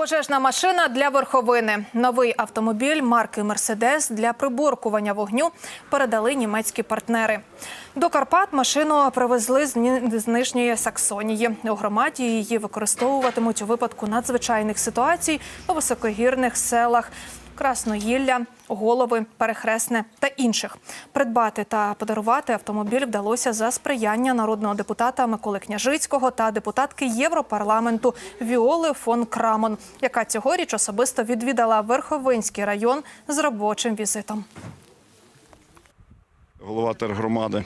Пожежна машина для верховини. Новий автомобіль марки Мерседес для приборкування вогню передали німецькі партнери. До Карпат машину привезли з нижньої Саксонії. У громаді її використовуватимуть у випадку надзвичайних ситуацій у високогірних селах. Красноїлля, голови, перехресне та інших. Придбати та подарувати автомобіль вдалося за сприяння народного депутата Миколи Княжицького та депутатки Європарламенту Віоли фон Крамон, яка цьогоріч особисто відвідала Верховинський район з робочим візитом. Голова тергромади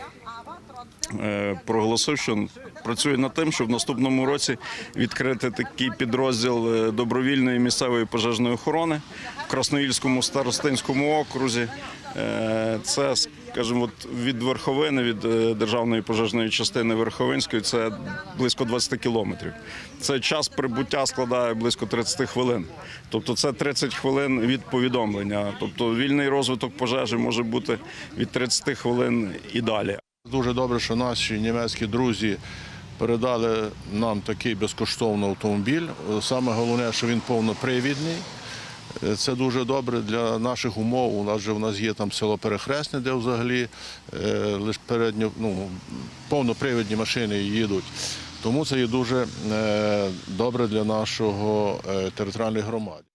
е, проголосив, що працює над тим, щоб в наступному році відкрити такий підрозділ е, добровільної місцевої пожежної охорони в Красноїльському старостинському окрузі. Е, Це, скажімо, от від Верховини, від е, державної пожежної частини Верховинської, це близько 20 кілометрів. Це час прибуття складає близько 30 хвилин. Тобто це 30 хвилин від повідомлення. Тобто вільний розвиток пожежі може бути від 30 хвилин і далі. Дуже добре, що наші німецькі друзі передали нам такий безкоштовний автомобіль. Саме головне, що він повнопривідний. Це дуже добре для наших умов. У нас же в нас є там село Перехресне, де взагалі е, лише передньо, ну, повнопривідні машини їдуть. Тому це є дуже е, добре для нашого е, територіальної громади.